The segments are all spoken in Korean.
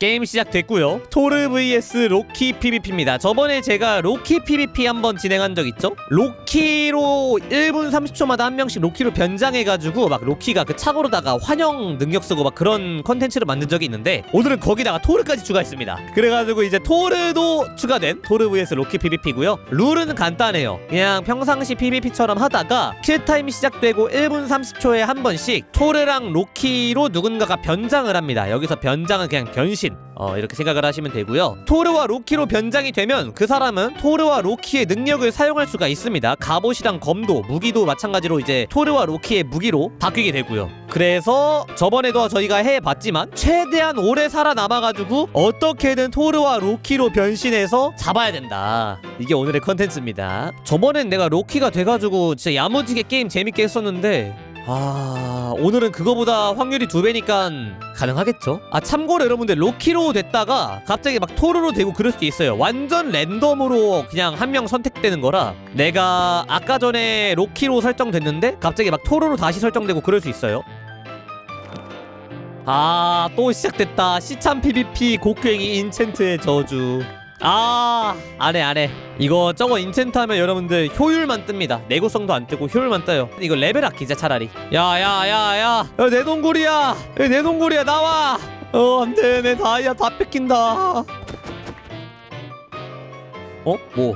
게임 시작됐고요. 토르 vs 로키 PVP입니다. 저번에 제가 로키 PVP 한번 진행한 적 있죠? 로키로 1분 30초마다 한 명씩 로키로 변장해가지고 막 로키가 그 차고로다가 환영 능력 쓰고 막 그런 컨텐츠를 만든 적이 있는데 오늘은 거기다가 토르까지 추가했습니다. 그래가지고 이제 토르도 추가된 토르 vs 로키 PVP고요. 룰은 간단해요. 그냥 평상시 PVP처럼 하다가 킬타임이 시작되고 1분 30초에 한 번씩 토르랑 로키로 누군가가 변장을 합니다. 여기서 변장은 그냥 변신. 어, 이렇게 생각을 하시면 되고요. 토르와 로키로 변장이 되면 그 사람은 토르와 로키의 능력을 사용할 수가 있습니다. 갑옷이랑 검도, 무기도 마찬가지로 이제 토르와 로키의 무기로 바뀌게 되고요. 그래서 저번에도 저희가 해봤지만 최대한 오래 살아남아가지고 어떻게든 토르와 로키로 변신해서 잡아야 된다. 이게 오늘의 컨텐츠입니다. 저번엔 내가 로키가 돼가지고 진짜 야무지게 게임 재밌게 했었는데 아 오늘은 그거보다 확률이 두 배니까 가능하겠죠? 아 참고로 여러분들 로키로 됐다가 갑자기 막 토르로 되고 그럴 수도 있어요. 완전 랜덤으로 그냥 한 명 선택되는 거라 내가 아까 전에 로키로 설정됐는데 갑자기 막 토르로 다시 설정되고 그럴 수 있어요. 아 또 시작됐다. 시참 PVP 곡괭이 인챈트의 저주 아 안해 안해 이거 저거 인챈트 하면 여러분들 효율만 뜹니다. 내구성도 안 뜨고 효율만 떠요. 이거 레벨 아끼자 차라리. 야야야야 내 동굴이야. 야, 내 동굴이야. 나와. 어 안돼. 내 다이아 다 뺏긴다. 어? 뭐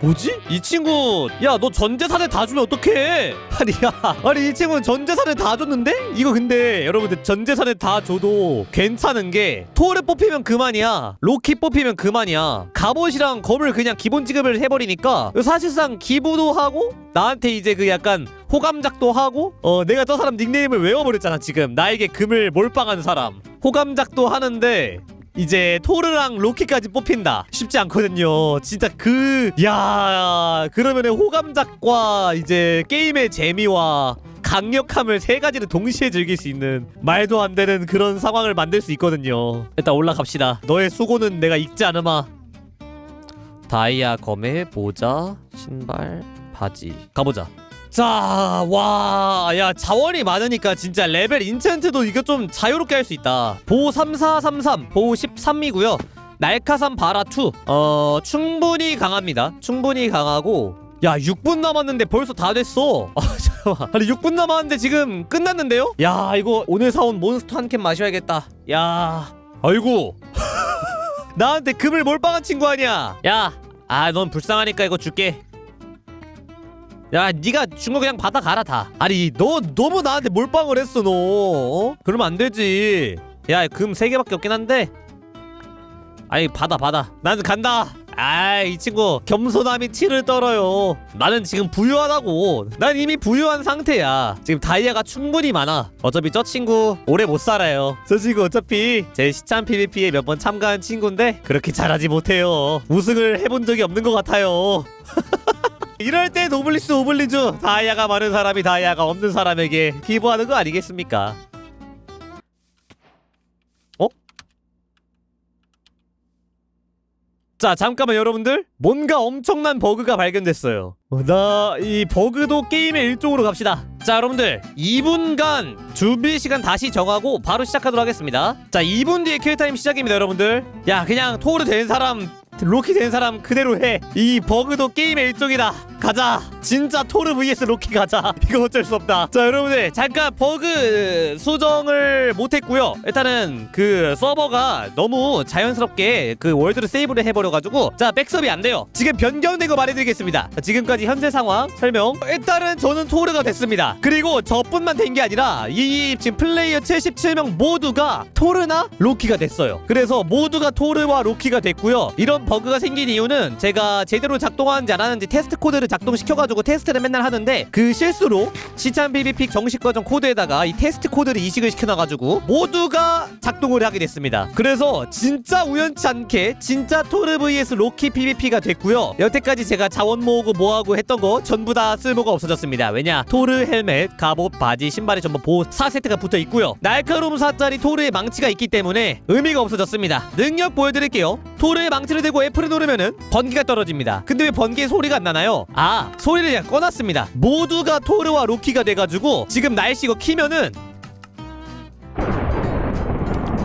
뭐지? 이 친구 야 너 전재산을 다 주면 어떡해? 아니 야 아니 이 친구는 전재산을 다 줬는데? 이거 근데 여러분들 전재산을 다 줘도 괜찮은 게 토르 뽑히면 그만이야. 로키 뽑히면 그만이야. 갑옷이랑 검을 그냥 기본 지급을 해버리니까 사실상 기부도 하고 나한테 이제 그 약간 호감작도 하고 어 내가 저 사람 닉네임을 외워버렸잖아 지금. 나에게 금을 몰빵한 사람. 호감작도 하는데 이제 토르랑 로키까지 뽑힌다. 쉽지 않거든요. 진짜 그 야 그러면은 호감작과 이제 게임의 재미와 강력함을 세 가지를 동시에 즐길 수 있는 말도 안 되는 그런 상황을 만들 수 있거든요. 일단 올라갑시다. 너의 수고는 내가 잊지 않으마. 다이아 검에 모자 신발 바지. 가보자 자, 와, 야, 자원이 많으니까 진짜 레벨 인챈트도 이거 좀 자유롭게 할 수 있다. 보호 3433, 보호 13이고요. 날카산 바라2. 어, 충분히 강합니다. 충분히 강하고. 야, 6분 남았는데 벌써 다 됐어. 아, 잠깐만. 아니, 6분 남았는데 지금 끝났는데요? 야, 이거 오늘 사온 몬스터 한 캔 마셔야겠다. 야, 아이고. 나한테 금을 몰빵한 친구 아니야. 야, 아, 넌 불쌍하니까 이거 줄게. 야, 네가 준 거 그냥 받아 가라 다. 아니, 너 너무 나한테 몰빵을 했어, 너. 어? 그러면 안 되지. 야, 금세 개밖에 없긴 한데. 아니, 받아, 받아. 나는 간다. 아, 이 친구 겸손함이 치를 떨어요. 나는 지금 부유하다고. 난 이미 부유한 상태야. 지금 다이아가 충분히 많아. 어차피 저 친구 오래 못 살아요. 저 친구 어차피 제 시참 PVP에 몇 번 참가한 친구인데 그렇게 잘하지 못해요. 우승을 해본 적이 없는 것 같아요. 이럴 때 노블리스 오블리주 다이아가 많은 사람이 다이아가 없는 사람에게 기부하는 거 아니겠습니까? 어? 자 잠깐만 여러분들. 뭔가 엄청난 버그가 발견됐어요. 나 이 버그도 게임의 일종으로 갑시다. 자 여러분들. 2분간 준비 시간 다시 정하고 바로 시작하도록 하겠습니다. 자 2분 뒤에 킬타임 시작입니다 여러분들. 야 그냥 토르 된 사람 로키 된 사람 그대로 해. 이 버그도 게임의 일종이다. 가자. 진짜 토르 vs 로키 가자. 이거 어쩔 수 없다. 자, 여러분들 잠깐 버그 수정을 못했고요. 일단은 그 서버가 너무 자연스럽게 그 월드를 세이브를 해버려가지고 자 백섭이 안 돼요. 지금 변경된 거 말해드리겠습니다. 자, 지금까지 현재 상황 설명. 일단은 저는 토르가 됐습니다. 그리고 저뿐만 된 게 아니라 이 지금 플레이어 77명 모두가 토르나 로키가 됐어요. 그래서 모두가 토르와 로키가 됐고요. 이런 버그가 생긴 이유는 제가 제대로 작동하는지 안 하는지 테스트 코드를 작동시켜가지고 테스트를 맨날 하는데 그 실수로 시참 PVP 정식 버전 코드에다가 이 테스트 코드를 이식을 시켜놔가지고 모두가 작동을 하게 됐습니다. 그래서 진짜 우연치 않게 진짜 토르 vs 로키 PVP가 됐고요. 여태까지 제가 자원 모으고 뭐하고 했던 거 전부 다 쓸모가 없어졌습니다. 왜냐 토르 헬멧, 갑옷, 바지, 신발에 전부 보호 4세트가 붙어 있고요. 날카로움 4짜리 토르의 망치가 있기 때문에 의미가 없어졌습니다. 능력 보여드릴게요. 토르의 망치를 들고 F를 누르면은 번개가 떨어집니다. 근데 왜 번개 소리가 안 나나요? 아 소리를 그냥 꺼놨습니다. 모두가 토르와 로키가 돼가지고 지금 날씨 이거 키면은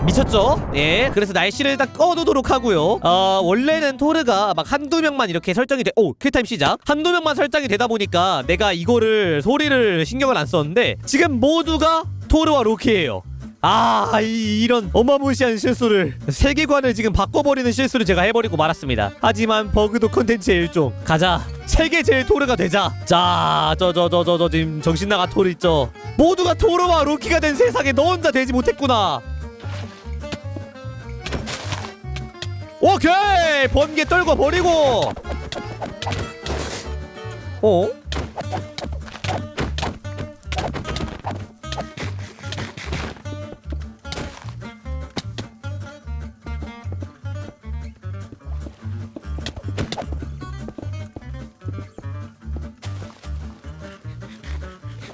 미쳤죠? 예 그래서 날씨를 일단 꺼두도록 하고요 어 원래는 토르가 막 한두 명만 이렇게 설정이 돼 오 킬타임 시작 한두 명만 설정이 되다 보니까 내가 이거를 소리를 신경을 안 썼는데 지금 모두가 토르와 로키예요 아, 이, 이런 어마무시한 실수를 세계관을 지금 바꿔버리는 실수를 제가 해버리고 말았습니다. 하지만 버그도 컨텐츠의 일종. 가자. 세계 제일 토르가 되자. 자, 저 저 저 저 저 지금 정신 나가 토르 있죠. 모두가 토르와 로키가 된 세상에 너 혼자 되지 못했구나. 오케이 번개 떨궈 버리고. 어?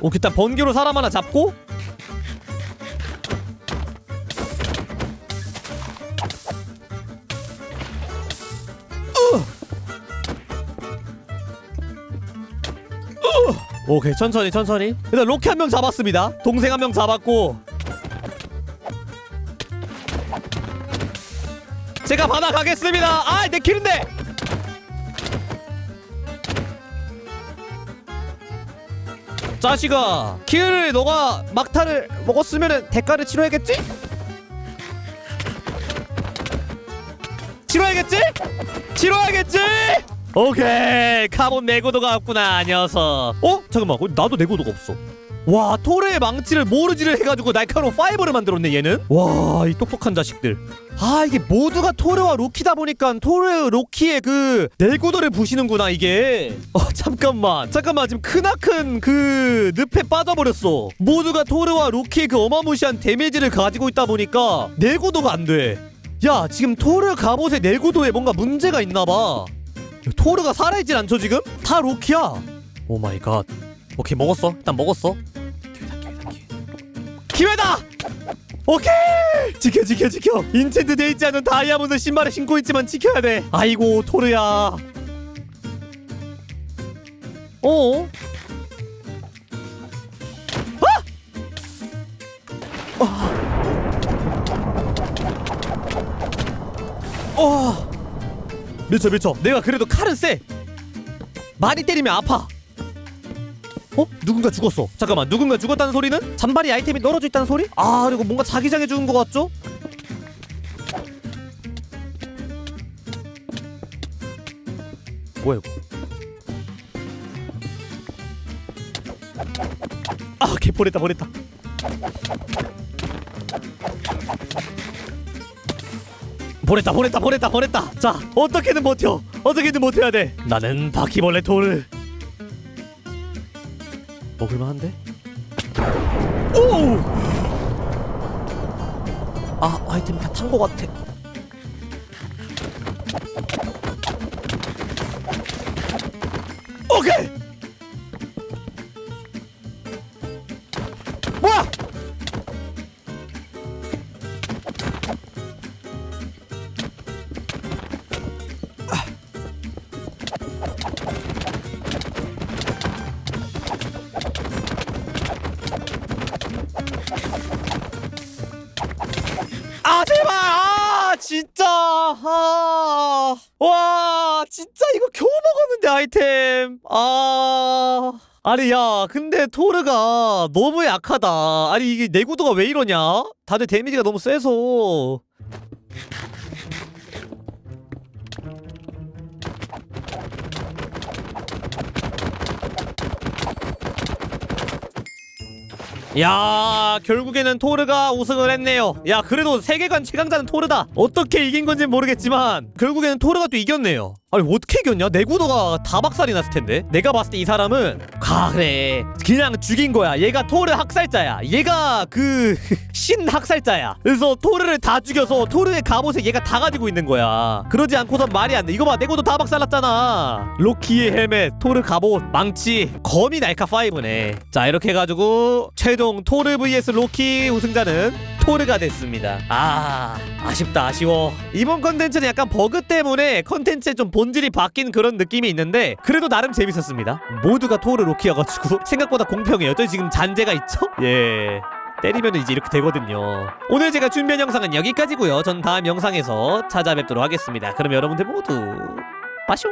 오, 일단 번개로 사람 하나 잡고! 오케이. 천천히 천천히. 일단 로키 한 명 잡았습니다. 동생 한 명 잡았고. 제가 받아가겠습니다. 아내 키는데 자식아 키를 너가 막타를 먹었으면 대가를 치러야겠지? 치러야겠지? 치러야겠지? 오케이 카본 내구도가 없구나 녀석 어? 잠깐만 어, 나도 내구도가 없어 와 토르의 망치를 모르지를 해가지고 날카로운 파이버를 만들었네 얘는. 와 이 똑똑한 자식들. 아 이게 모두가 토르와 로키다 보니까 토르 로키의 그 내구도를 부시는구나 이게. 어 잠깐만. 잠깐만 지금 크나큰 그 늪에 빠져버렸어. 모두가 토르와 로키의 그 어마무시한 데미지를 가지고 있다 보니까 내구도가 안돼야 지금 토르 갑옷의 내구도에 뭔가 문제가 있나봐. 토르가 살아있진 않죠 지금? 다 로키야. 오 마이 갓. 오케이 먹었어. 일단 먹었어 기회 기회다! 오케이! 지켜 지켜 지켜. 인챈트 돼 있지 않은 다이아몬드 신발을 신고 있지만 지켜야 돼. 아이고 토르야. 어? 아! 어! 미쳐 미쳐. 내가 그래도 칼은 세 많이 때리면 아파 어? 누군가 죽었어 잠깐만 누군가 죽었다는 소리는? 잔발이 아이템이 떨어져 있다는 소리? 아 그리고 뭔가 자기장에 죽은 것 같죠? 뭐야 이거 아 오케이 보냈다 보냈다 보냈다 보냈다 보냈다 보냈다 자 어떻게든 버텨 어떻게든 버텨야 돼 나는 바퀴벌레 돌을 먹을만한데? 오! 아 아이템 다탄거 같아 오케이 아 제발! 아 진짜! 아, 와 진짜 이거 겨우 먹었는데 아이템. 아 아니 야 근데 토르가 너무 약하다. 아니 이게 내구도가 왜 이러냐? 다들 데미지가 너무 세서 야 결국에는 토르가 우승을 했네요. 야 그래도 세계관 최강자는 토르다. 어떻게 이긴 건진 모르겠지만 결국에는 토르가 또 이겼네요 아니 어떻게 이겼냐? 내 구도가 다 박살이 났을 텐데. 내가 봤을 때 이 사람은 가 그래. 그냥 죽인 거야. 얘가 토르 학살자야. 얘가 그 신 학살자야. 그래서 토르를 다 죽여서 토르의 갑옷을 얘가 다 가지고 있는 거야. 그러지 않고선 말이 안 돼. 이거 봐 내 구도 다 박살났잖아. 로키의 헬멧 토르 갑옷 망치 거미 날카 5네. 자 이렇게 해가지고 최종 토르 vs 로키 우승자는 토르가 됐습니다. 아 아쉽다 아쉬워. 이번 컨텐츠는 약간 버그 때문에 컨텐츠의 좀 본질이 바뀐 그런 느낌이 있는데 그래도 나름 재밌었습니다. 모두가 토르 로키여가지고 생각보다 공평해요. 저 지금 잔재가 있죠? 예. 때리면 이제 이렇게 되거든요. 오늘 제가 준비한 영상은 여기까지고요. 전 다음 영상에서 찾아뵙도록 하겠습니다. 그럼 여러분들 모두 빠숑